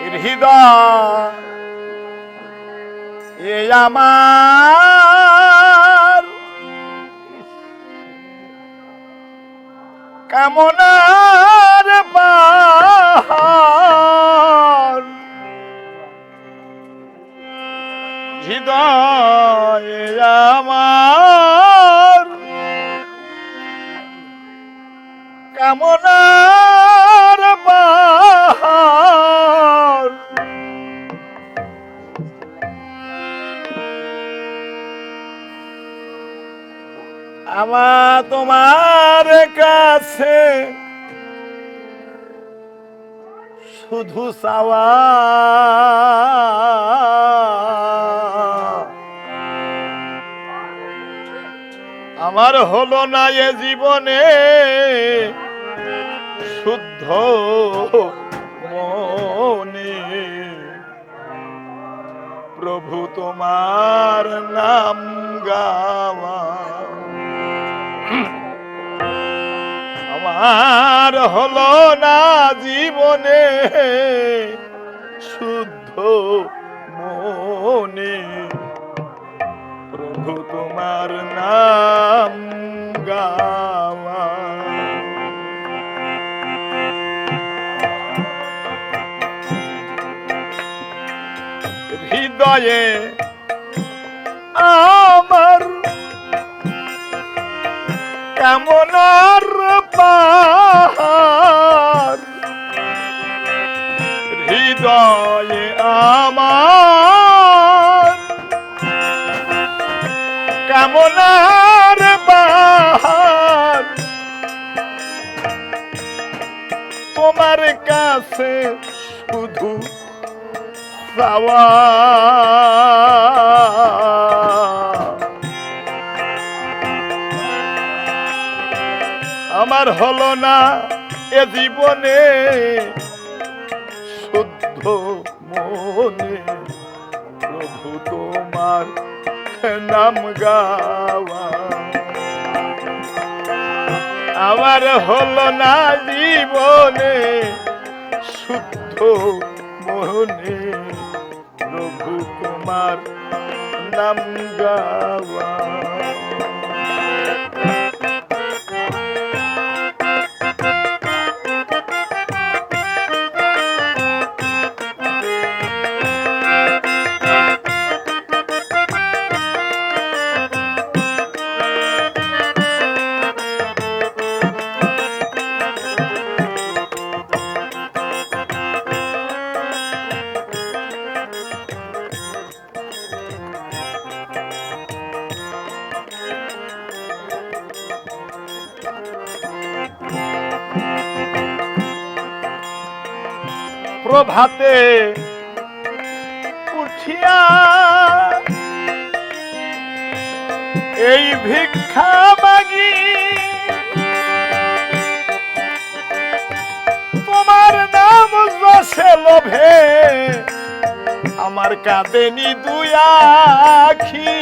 হৃদয় আমার। কামনার হৃদয় আমার। তোমার কাছে। শুধু চাওয়া। আমার হলো না এ জীবনে শুদ্ধ মনে। প্রভু তোমার নাম গাওয়া। আমার হলো না জীবনে শুদ্ধ মনে। প্রভু তোমার নাম গাওয়া। হৃদয়ে কামনার পাহাড়। হৃদয়ে আমার কামনার পাহাড়। তোমার কাছে শুধু চাওয়া হলো না এ জীবনে শুদ্ধ মনে। প্রভু তোমার নাম গাওয়া। আমার হলো না জীবনে শুদ্ধ মনে। প্রভু তোমার নাম গাওয়া। প্রভাতে উঠিয়া এই ভিক্ষা মাগি। তোমার নাম যশে লোভে, আমার কাঁদেনি দুই আখি।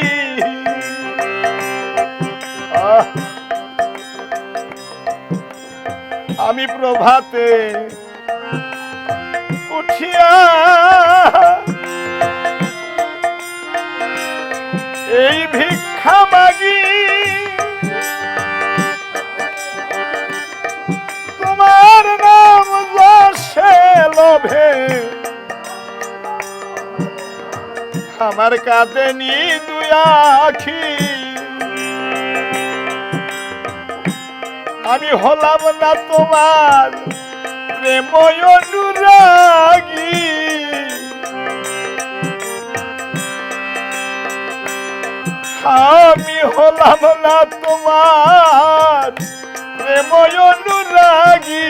আমি প্রভাতে ভিক্ষা মাগি তোমার নাম যশে লোভে। আমার কাঁদে নি দুই আমি হলাম না তোমার প্রেময় অনুরাগী। হলাম না তোমার। প্রেময় অনুরাগী।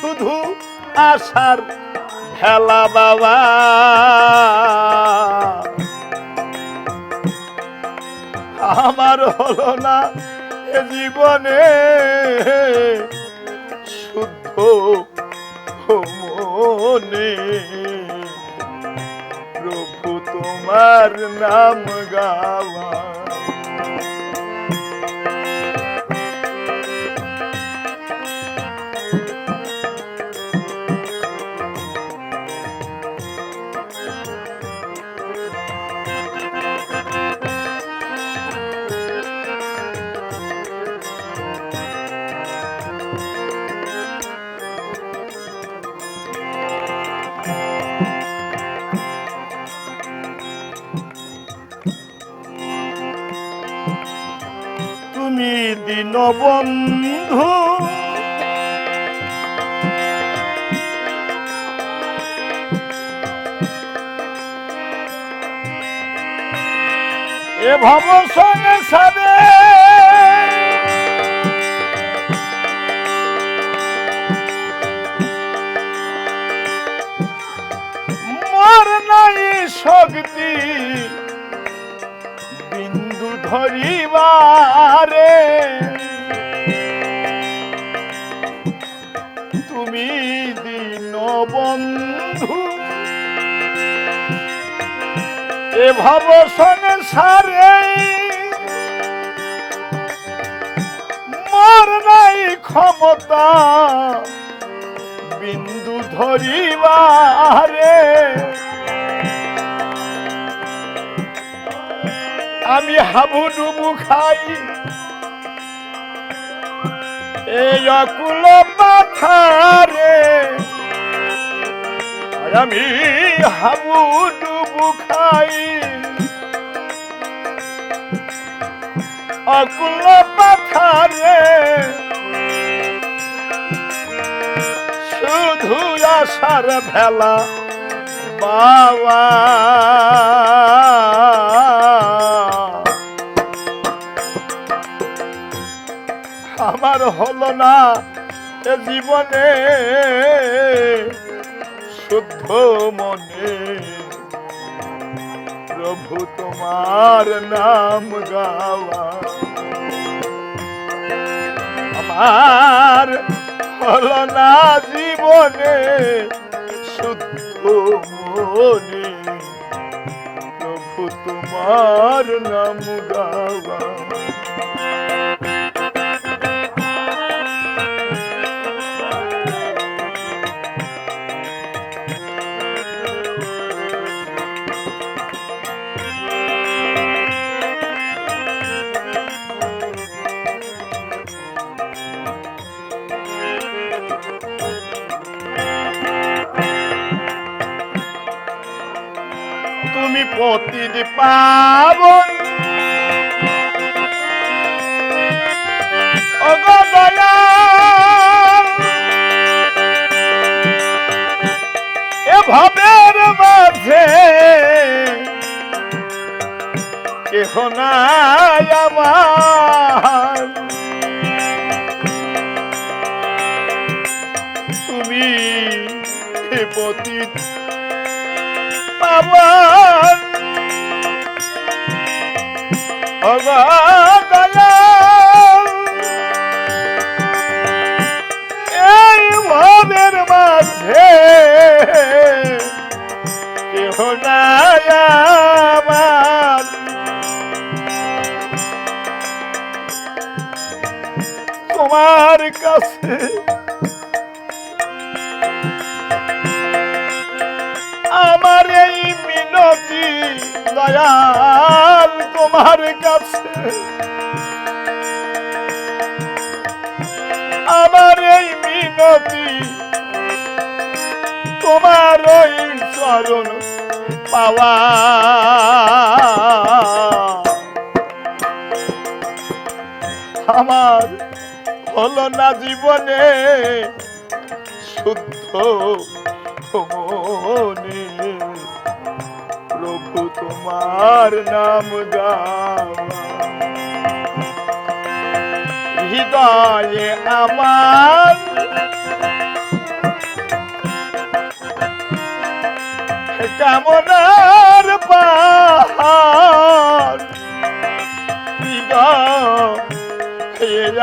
শুধু আশার খেলা বাবা। আমার হলো না জীবনে শুদ্ধ মনে। তোমার নাম গাওয়া। দীনবন্ধু এ ভব সঙ্গে সাবে। মোর নাই শক্তি। ধরিবারে। তুমি দিন বন্ধু এ ভব সংসারে মোর নাই ক্ষমতা। বিন্দু ধরিবারে। আমি হাবু ডুবু খাই। এই অকুল পাথারে। আমি হাবু ডুবু খাই। অকুল পাথারে। শুধু আশার ভেলা বাবা আমার হলো না জীবনে শুদ্ধ মনে। প্রভু তোমার নাম গাওয়া। আমার হলো না জীবনে শুদ্ধ মনে। প্রভু তোমার নাম গাওয়া। কেহ আমার। তুমি পতিত পাবন অগদয়াল এই ভাবের মাঝে কেহ নাই আমার কাছে। আমার এই মিনতি দয়াল তোমার কাছে। আমার এই মিনতি তোমার ওই চরণ পাওয়া। আমার হলো না জীবনে শুদ্ধ প্রভু তোমার নাম হৃদয়ে আমার কামনার পাহাড়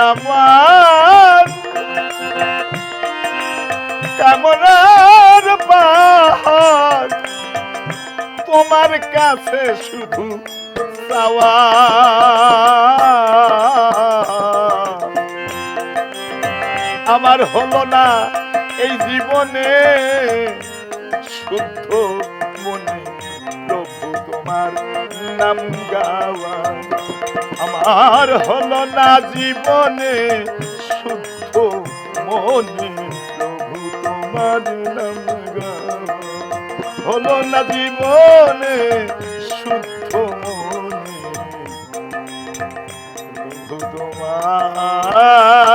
আমার কামনার পাহাড় তোমার কাছে শুধু আমার হলো না এই জীবনে শুদ্ধ মনে, প্রভু তোমার নাম গাওয়া। আমার হলো না জীবনে শুদ্ধ মনে, প্রভু তোমার নাম হলো না জীবনে শুদ্ধ মনে, প্রভু তোমার